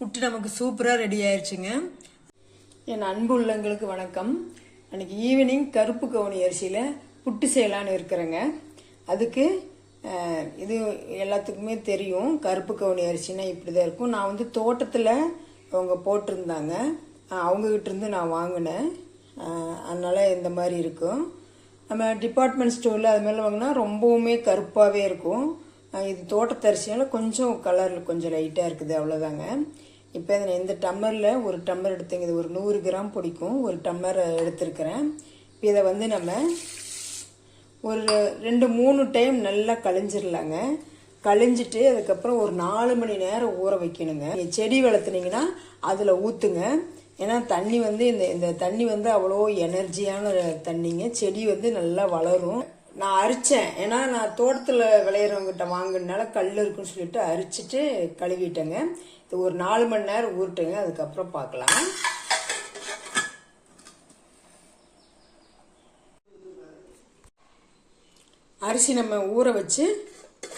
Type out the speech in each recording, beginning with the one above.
புட்டு நமக்கு சூப்பராக ரெடி ஆயிடுச்சுங்க என் அன்பு உள்ளங்களுக்கு வணக்கம். அன்னைக்கு ஈவினிங் கருப்பு கவுனி அரிசியில் புட்டு செய்யலான்னு இருக்கிறேங்க. அதுக்கு இது எல்லாத்துக்குமே தெரியும். கருப்பு கவுனி அரிசினா இப்படி தான் இருக்கும். நான் வந்து தோட்டத்தில் அவங்க போட்டிருந்தாங்க. அவங்கக்கிட்ட இருந்து நான் வாங்கினேன். அதனால் இந்த மாதிரி இருக்கும். நம்ம டிபார்ட்மெண்ட் ஸ்டோரில் அது மாதிரி வாங்கினா ரொம்பவுமே கருப்பாகவே இருக்கும். இது தோட்டத்தரிசியால் கொஞ்சம் கலர் கொஞ்சம் லைட்டாக இருக்குது அவ்வளோதாங்க இப்போ இதை நான் இந்த டம்ளரில் ஒரு டம்ளர் எடுத்துங்க. இது ஒரு நூறு கிராம் பிடிக்கும். ஒரு டம்ளர் எடுத்துருக்கிறேன். இப்போ இதை வந்து நம்ம ஒரு ரெண்டு மூணு டைம் நல்லா கழிஞ்சிடலாங்க கழிஞ்சிட்டு அதுக்கப்புறம் ஒரு நாலு மணி நேரம் ஊற வைக்கணுங்க. நீங்கள் செடி வளர்த்துனீங்கன்னா அதில் ஊற்றுங்க ஏன்னா தண்ணி வந்து இந்த இந்த தண்ணி வந்து அவ்வளோ எனர்ஜியான தண்ணிங்க. செடி வந்து நல்லா வளரும். நான் அரிச்சேன். ஏன்னா நான் தோட்டத்தில் விளையிறவங்ககிட்ட வாங்கினால கல் இருக்குன்னு சொல்லிட்டு அரிச்சிட்டு கழுவிட்டேங்க. ஒரு நாலு மணி நேரம் ஊருட்டுங்க அதுக்கப்புறம் பார்க்கலாம். அரிசி நம்ம ஊற வச்சு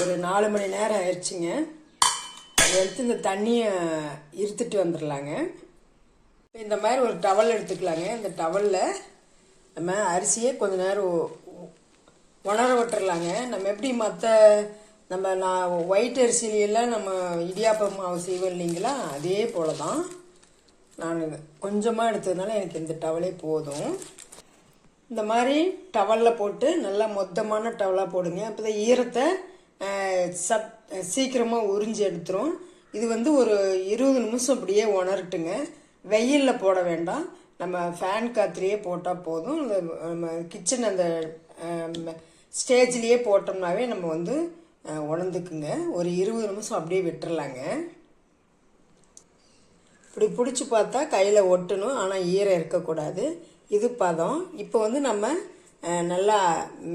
ஒரு நாலு மணி நேரம் ஆயிடுச்சுங்க. அதை எடுத்து இந்த தண்ணியை இருத்துட்டு வந்துடலாங்க இந்த மாதிரி ஒரு டவல் எடுத்துக்கலாங்க. இந்த டவலில் நம்ம அரிசியை கொஞ்ச நேரம் உணர விட்டுறலாங்க நம்ம எப்படி மற்ற நம்ம நான் ஒயிட் அரிசியிலெல்லாம் நம்ம இடியாப்பம் மாவு செய்வோம் இல்லைங்களா? அதே போல தான் நான் கொஞ்சமாக எடுத்ததுனால எனக்கு இந்த டவலே போதும். இந்த மாதிரி டவலில் போட்டு நல்லா மொத்தமான டவலாக போடுங்க. அப்போ தான் ஈரத்தை அஹ், சட் சீக்கிரமாக உறிஞ்சி எடுத்துரும். இது வந்து ஒரு இருபது நிமிஷம் அப்படியே உணரட்டுங்க. வெயிலில் போட வேண்டாம். நம்ம ஃபேன் காற்றுலேயே போட்டால் போதும். இந்த நம்ம கிச்சன் அந்த ஸ்டேஜ்லேயே போட்டோம்னாவே நம்ம வந்து உணர்ந்துக்குங்க. ஒரு இருபது நிமிஷம் அப்படியே விட்டுறலாங்க. இப்படி பிடிச்சி பார்த்தா கையில் ஒட்டணும் ஆனால் ஈரம் இருக்கக்கூடாது. இது பதம். இப்போ வந்து நம்ம நல்லா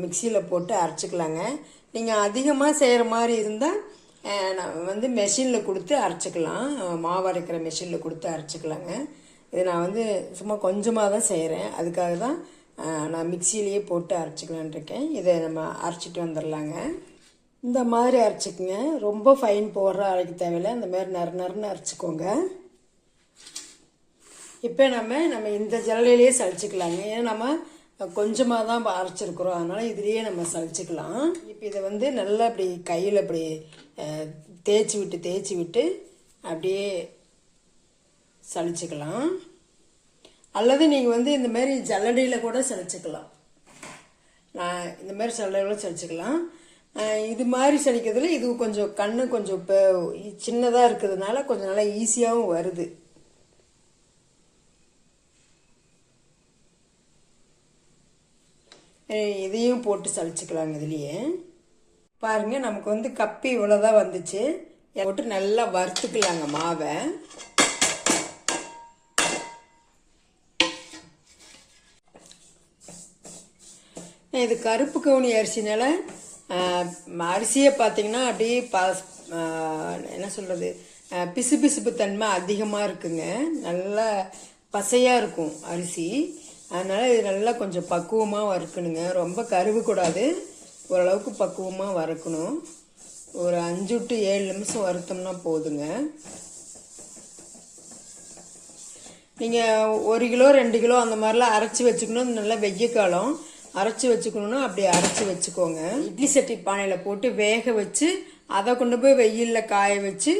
மிக்சியில் போட்டு அரைச்சிக்கலாங்க. நீங்கள் அதிகமாக செய்கிற மாதிரி இருந்தால் நான் வந்து மெஷினில் கொடுத்து அரைச்சிக்கலாம். மாவரைக்கிற மாவு அரைக்கிற மெஷினில் கொடுத்து அரைச்சிக்கலாங்க. இது நான் வந்து சும்மா கொஞ்சமாக தான் செய்கிறேன் அதுக்காக தான் நான் மிக்சியிலேயே போட்டு அரைச்சிக்கலான் இருக்கேன். இதை நம்ம அரைச்சிட்டு வந்துடலாங்க இந்த மாதிரி அரைச்சிக்கங்க. ரொம்ப ஃபைன் போடுற அரைக்க தேவையில்லை. இந்த மாதிரி நறு நறுன்னு அரைச்சிக்கோங்க. இப்போ நம்ம நம்ம இந்த ஜல்லடையிலேயே சளிச்சிக்கலாங்க ஏன்னா நம்ம கொஞ்சமாக தான் அரைச்சிருக்கிறோம். அதனால் இதுலேயே நம்ம சளிச்சிக்கலாம் இப்போ இதை வந்து நல்லா இப்படி கையில் இப்படி தேய்ச்சி விட்டு தேய்ச்சி விட்டு அப்படியே சளிச்சிக்கலாம் அல்லது நீங்கள் வந்து இந்த மாதிரி ஜல்லடியில் கூட சளிச்சிக்கலாம் நான் இந்த மாதிரி சல்லடையில் சளிச்சிக்கலாம் இது மாதிரி சலிக்கிறதுல இது கொஞ்சம் கண்ணு கொஞ்சம் இப்போ சின்னதாக இருக்கிறதுனால கொஞ்சம் நல்லா ஈஸியாகவும் வருது. இதையும் போட்டு சலிச்சுக்கலாங்க இதுலேயே. பாருங்க நமக்கு வந்து கப்பி இவ்வளோதான் வந்துச்சு. போட்டு நல்லா வறுத்துக்கலாங்க மாவை. இது கருப்பு கவுனி அரிசினால அரிசியை பார்த்தீங்கன்னா அப்படியே ப என்ன சொல்கிறது பிசு பிசுப்பு தன்மை அதிகமாக இருக்குங்க. நல்லா பசையாக இருக்கும் அரிசி. அதனால் இது நல்லா கொஞ்சம் பக்குவமாக வறுக்கணுங்க. ரொம்ப கருவு கூடாது. ஓரளவுக்கு பக்குவமாக வறுக்கணும். ஒரு அஞ்சு டு ஏழு நிமிஷம் வறுத்தோம்னா போதுங்க. நீங்கள் ஒரு கிலோ ரெண்டு கிலோ அந்த மாதிரிலாம் அரைச்சி வச்சுக்கணும். நல்லா வெய்ய காலம். அரைச்சி வச்சுக்கணும்னா அப்படி அரைச்சி வச்சுக்கோங்க. இட்லி சட்டி பானையில் போட்டு வேக வச்சு அதை கொண்டு போய் வெயிலில் காய வச்சு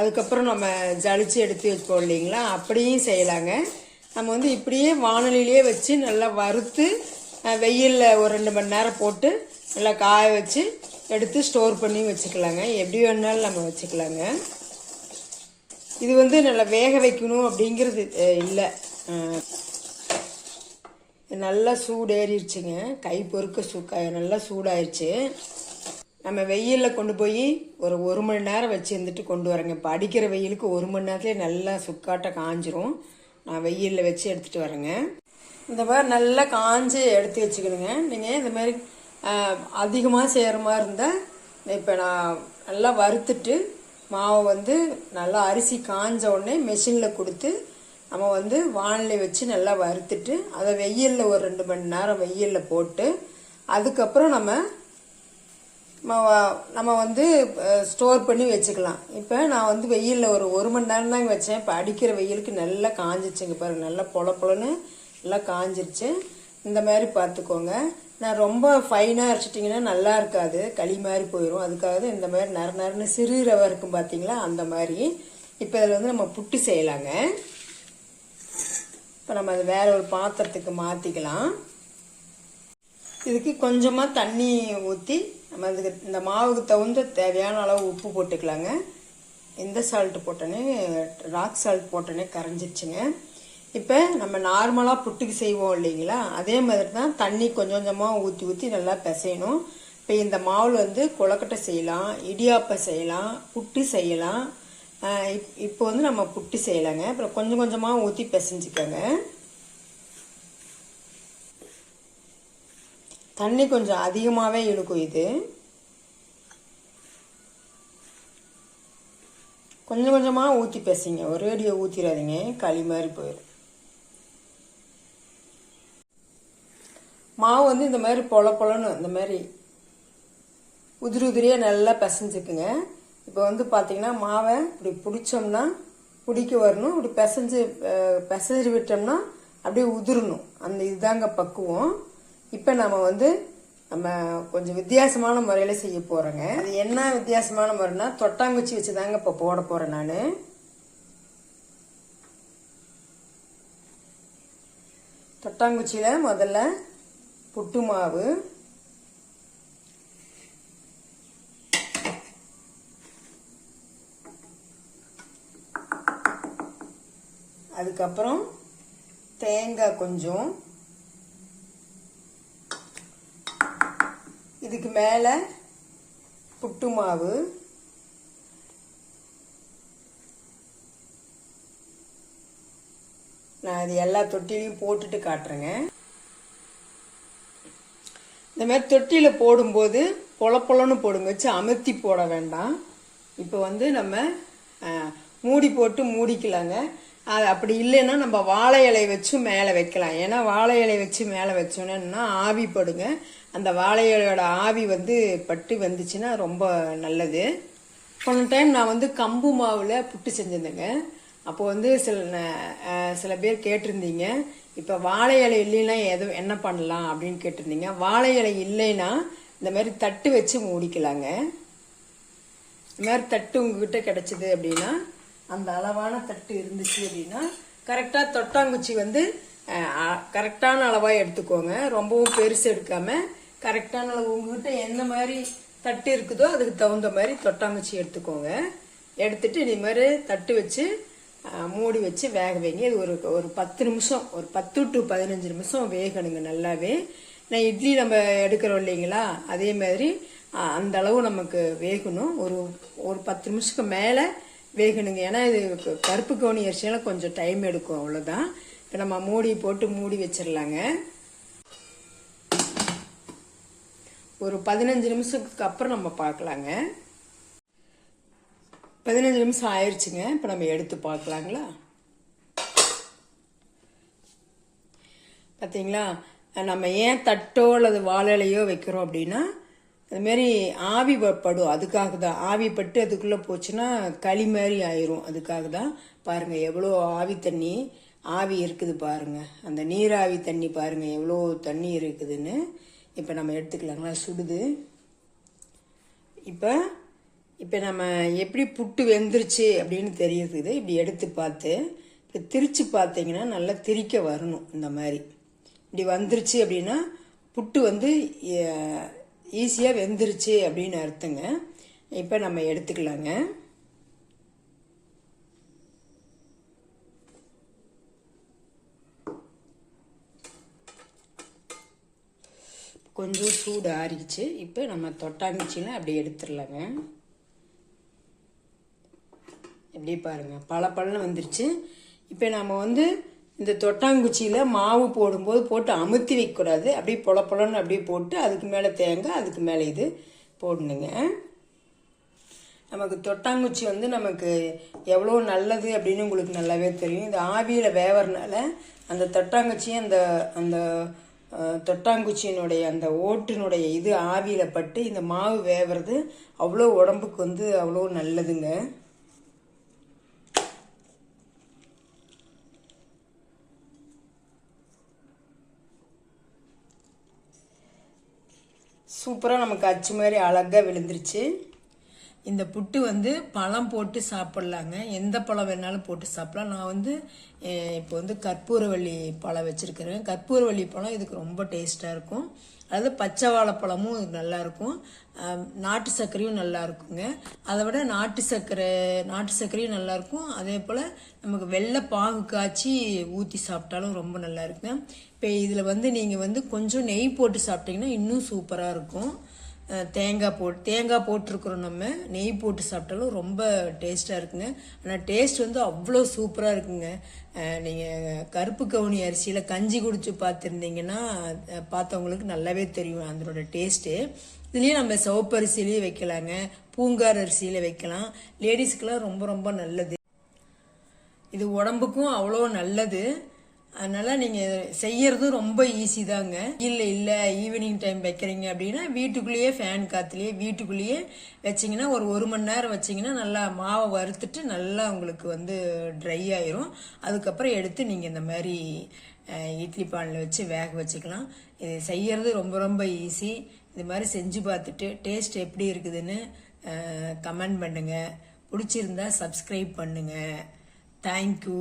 அதுக்கப்புறம் நம்ம ஜலிச்சு எடுத்து வைப்போம் இல்லைங்களா? அப்படியும் செய்யலாங்க. நம்ம வந்து இப்படியே வானொலியிலேயே வச்சு நல்லா வறுத்து வெயிலில் ஒரு ரெண்டு மணி நேரம் போட்டு நல்லா காய வச்சு எடுத்து ஸ்டோர் பண்ணி வச்சுக்கலாங்க. எப்படி வேணாலும் நம்ம வச்சுக்கலாங்க. இது வந்து நல்லா வேக வைக்கணும் அப்படிங்கிறது இல்லை. நல்லா சூடேறிடுச்சுங்க. கை பொறுக்க சூ நல்லா சூடாயிருச்சு. நம்ம வெயிலில் கொண்டு போய் ஒரு ஒரு மணி நேரம் வச்சு இருந்துட்டு கொண்டு வரேங்க. இப்போ அடிக்கிற வெயிலுக்கு ஒரு மணி நேரத்துலேயே நல்லா சுக்காட்டை காஞ்சிரும். நான் வெயிலில் வச்சு எடுத்துகிட்டு வரேங்க. இந்த மாதிரி நல்லா காஞ்சு எடுத்து வச்சுக்கணுங்க. நீங்கள் இந்த மாதிரி அதிகமாக செய்கிற மாதிரி இருந்தால் இப்போ நான் நல்லா வறுத்துட்டு மாவை வந்து நல்லா அரிசி காஞ்ச உடனே மெஷினில் கொடுத்து நம்ம வந்து வானிலை வச்சு நல்லா வறுத்துட்டு அதை வெயிலில் ஒரு ரெண்டு மணி நேரம் வெயிலில் போட்டு அதுக்கப்புறம் நம்ம நம்ம வந்து ஸ்டோர் பண்ணி வச்சுக்கலாம். இப்போ நான் வந்து வெயிலில் ஒரு ஒரு மணி நேரம் தாங்க வச்சேன். இப்போ அடிக்கிற வெயிலுக்கு நல்லா காஞ்சிச்சுங்க பாருங்க. நல்லா பொல பொலன்னு நல்லா காஞ்சிருச்சு. இந்த மாதிரி பார்த்துக்கோங்க. நான் ரொம்ப ஃபைனாக அரைச்சிட்டிங்கன்னா நல்லா இருக்காது. களி மாதிரி போயிடும் அதுக்காக தான் இந்த மாதிரி நர நரன்னு சிறு ரவை இருக்கும் பார்த்தீங்களா அந்த மாதிரி. இப்போ இதில் வந்து நம்ம புட்டு செய்யலாங்க. இப்போ நம்ம அதை வேற ஒரு பாத்திரத்துக்கு மாற்றிக்கலாம் இதுக்கு கொஞ்சமாக தண்ணி ஊற்றி நம்ம அதுக்கு இந்த மாவுக்கு தகுந்த தேவையான அளவு உப்பு போட்டுக்கலாங்க. எந்த சால்ட் போட்டோன்னே ராக் சால்ட் போட்டோன்னே கரைஞ்சிருச்சுங்க. இப்போ நம்ம நார்மலாக புட்டுக்கு செய்வோம் இல்லைங்களா? அதே மாதிரி தான் தண்ணி கொஞ்சம் கொஞ்சமாக ஊற்றி ஊற்றி நல்லா பிசையணும். இப்போ இந்த மாவில் வந்து கொழக்கட்டை செய்யலாம் இடியாப்பம் செய்யலாம் புட்டு செய்யலாம். இப்போ வந்து நம்ம புட்டு செய்யலாங்க. அப்புறம் கொஞ்சம் கொஞ்சமாக ஊற்றி பிசைஞ்சிக்கோங்க. தண்ணி கொஞ்சம் அதிகமாகவே இழுக்கும் இது. கொஞ்சம் கொஞ்சமாக ஊற்றி பேசிங்க. ஒரேடியாக ஊற்றிடாதீங்க களி மாதிரி போயிடும் மாவு வந்து இந்த மாதிரி பொல பொலன்னு இந்த மாதிரி உதிரி உதிரியாக நல்லா பிசைஞ்சுக்குங்க. இப்போ வந்து பார்த்தீங்கன்னா மாவை இப்படி பிடிச்சோம்னா பிடிக்க வரணும். இப்படி பிசைஞ்சு பிசைஞ்சு விட்டோம்னா அப்படியே உதிரணும். அந்த இதுதாங்க பக்குவம். இப்போ நம்ம வந்து நம்ம கொஞ்சம் வித்தியாசமான முறையில் செய்ய போகிறோங்க அது என்ன வித்தியாசமான முறைனா தொட்டாங்குச்சி வச்சு தாங்க இப்போ போட போகிறேன் நான். தொட்டாங்குச்சியில் முதல்ல புட்டு மாவு அதுக்கப்புறம் தேங்காய் கொஞ்சம். இதுக்கு மேலே புட்டு மாவு. நான் இது எல்லா தொட்டிலையும் போட்டுட்டு காட்டுறேங்க. இந்த மாதிரி தொட்டியில் போடும்போது பொல பொலன்னு போடுங்க. வச்சு அமுத்தி போட வேண்டாம். இப்போ வந்து நம்ம மூடி போட்டு மூடிக்கலாங்க. அது அப்படி இல்லைன்னா நம்ம வாழை இலை வச்சு மேலே வைக்கலாம். ஏன்னா வாழை இலை வச்சு மேலே வச்சோன்னா ஆவி படுங்க. அந்த வாழை இலையோட ஆவி வந்து பட்டு வந்துச்சுன்னா ரொம்ப நல்லது. போன டைம் நான் வந்து கம்பு மாவில் புட்டு செஞ்சிருந்தேங்க. அப்போ வந்து சில சில பேர் கேட்டிருந்தீங்க இப்போ வாழை இலை இல்லைன்னா எது என்ன பண்ணலாம்? அப்படின்னு கேட்டிருந்தீங்க. வாழை இலை இல்லைன்னா இந்த மாதிரி தட்டு வச்சு மூடிக்கலாங்க. இந்த மாதிரி தட்டு உங்ககிட்ட கிடச்சிது அப்படின்னா அந்த அளவான தட்டு இருந்துச்சு அப்படின்னா கரெக்டாக தொட்டாங்குச்சி வந்து கரெக்டான அளவாக எடுத்துக்கோங்க. ரொம்பவும் பெருசு எடுக்காம கரெக்டான அளவு. உங்ககிட்ட எந்த மாதிரி தட்டு இருக்குதோ அதுக்கு தகுந்த மாதிரி தொட்டாங்குச்சி எடுத்துக்கோங்க. எடுத்துட்டு இதே மாதிரி தட்டு வச்சு மூடி வச்சு வேக வைங்க. இது ஒரு ஒரு பத்து நிமிஷம் ஒரு பத்து டு பதினஞ்சு நிமிஷம் வேகணுங்க நல்லாவே. நான் இட்லி நம்ம எடுக்கிறோம் இல்லைங்களா? அதே மாதிரி அந்த அளவு நமக்கு வேகணும். ஒரு ஒரு பத்து நிமிஷத்துக்கு மேலே வேகணுங்க. ஏன்னா இது கருப்பு கவுனி அரிசியெல்லாம் கொஞ்சம் டைம் எடுக்கும். அவ்வளோதான் இப்போ நம்ம மூடி போட்டு மூடி வச்சிடலாங்க ஒரு பதினஞ்சு நிமிஷத்துக்கு அப்புறம் நம்ம பார்க்கலாங்க. பதினஞ்சு நிமிஷம் ஆயிடுச்சுங்க இப்போ நம்ம எடுத்து பார்க்கலாங்களா? பார்த்தீங்களா நம்ம ஏன் தட்டோ அல்லது வாழலையோ வைக்கிறோம் அப்படின்னா அதுமாரி ஆவி ப- படும் அதுக்காக தான் ஆவி பட்டு அதுக்குள்ளே போச்சுன்னா களி மாதிரி ஆயிரும். அதுக்காக தான் பாருங்கள் எவ்வளோ ஆவி தண்ணி ஆவி இருக்குது பாருங்கள் அந்த நீராவி தண்ணி பாருங்கள் எவ்வளோ தண்ணி இருக்குதுன்னு. இப்போ நம்ம எடுத்துக்கலாங்களா? சுடுது. இப்போ இப்போ நம்ம எப்படி புட்டு வெந்துருச்சு அப்படின்னு தெரியுது. இப்படி எடுத்து பார்த்து இப்போ திரிச்சு பார்த்தீங்கன்னா நல்லா திரிக்க வரணும் இந்த மாதிரி இப்படி வந்துருச்சு அப்படின்னா புட்டு வந்து ஈஸியாக வெந்துருச்சு அப்படின்னு அர்த்தங்க. இப்போ நம்ம எடுத்துக்கலாங்க. கொஞ்சம் சூடு ஆறிடுச்சு. இப்போ நம்ம தொட்டாமிச்சின்னு அப்படி எடுத்துடலாங்க. எப்படி பாருங்கள் பல பழம் வந்துருச்சு. இப்போ நம்ம வந்து இந்த தொட்டாங்குச்சியில் மாவு போடும்போது போட்டு அமுத்தி வைக்கக்கூடாது. அப்படியே பொல பொலன்னு அப்படியே போட்டு அதுக்கு மேலே தேங்காய் அதுக்கு மேலே இது போடணுங்க. நமக்கு தொட்டாங்குச்சி வந்து நமக்கு எவ்வளோ நல்லது அப்படின்னு உங்களுக்கு நல்லாவே தெரியும். இது ஆவியில் வேவறனால அந்த தொட்டாங்குச்சியும் அந்த அந்த தொட்டாங்குச்சியினுடைய அந்த ஓட்டினுடைய இது ஆவியில் பட்டு இந்த மாவு வேவுறது அவ்வளோ உடம்புக்கு வந்து அவ்வளோ நல்லதுங்க. சூப்பராக நமக்கு அச்சு மாதிரி அழகாக விழுந்துருச்சு. இந்த புட்டு வந்து பழம் போட்டு சாப்பிட்லாங்க. எந்த பழம் வேணாலும் போட்டு சாப்பிடலாம். நான் வந்து இப்போ வந்து கற்பூரவள்ளி பழம் வச்சுருக்கிறேன். கற்பூரவள்ளி பழம் இதுக்கு ரொம்ப டேஸ்ட்டாக இருக்கும். அதாவது பச்சை வாழைப்பழமும் இது நாட்டு சர்க்கரையும் நல்லா இருக்குங்க. அதை விட நாட்டு சர்க்கரை நாட்டு சர்க்கரையும் நல்லாயிருக்கும் அதே போல் நமக்கு வெள்ளை பாகு காய்ச்சி ஊற்றி சாப்பிட்டாலும் ரொம்ப நல்லா இருக்குங்க. இப்போ இதில் வந்து நீங்கள் வந்து கொஞ்சம் நெய் போட்டு சாப்பிட்டீங்கன்னா இன்னும் சூப்பராக இருக்கும். தேங்காய் போட்டு தேங்காய் போட்டிருக்கிறோம் நம்ம. நெய் போட்டு சாப்பிட்டாலும் ரொம்ப டேஸ்ட்டாக இருக்குங்க. ஆனால் டேஸ்ட் வந்து அவ்வளோ சூப்பராக இருக்குங்க. நீங்கள் கருப்பு கவுனி அரிசியில் கஞ்சி குடிச்சு பார்த்துருந்தீங்கன்னா பார்த்தவங்களுக்கு நல்லாவே தெரியும் அதனோட டேஸ்ட்டு. இதுலேயும் நம்ம சிவப்பு அரிசியிலையும் வைக்கலாங்க. பூங்கார் அரிசியில் வைக்கலாம். லேடிஸ்க்கெலாம் ரொம்ப ரொம்ப நல்லது. இது உடம்புக்கும் அவ்வளோ நல்லது. அதனால நீங்கள் செய்யறதும் ரொம்ப ஈஸி தாங்க. இல்லை இல்லை ஈவினிங் டைம் வைக்கிறீங்க அப்படின்னா வீட்டுக்குள்ளேயே ஃபேன் காற்றுலையே வீட்டுக்குள்ளேயே வச்சிங்கன்னா ஒரு ஒரு மணி நேரம் வச்சிங்கன்னா நல்லா மாவை வறுத்துட்டு நல்லா உங்களுக்கு வந்து ட்ரை ஆயிரும். அதுக்கப்புறம் எடுத்து நீங்கள் இந்த மாதிரி இட்லி பானில் வச்சு வேக வச்சுக்கலாம். இது செய்யறது ரொம்ப ரொம்ப ஈஸி இது மாதிரி செஞ்சு பார்த்துட்டு டேஸ்ட் எப்படி இருக்குதுன்னு கமெண்ட் பண்ணுங்கள் பிடிச்சிருந்தா சப்ஸ்கிரைப் பண்ணுங்கள் தேங்க்யூ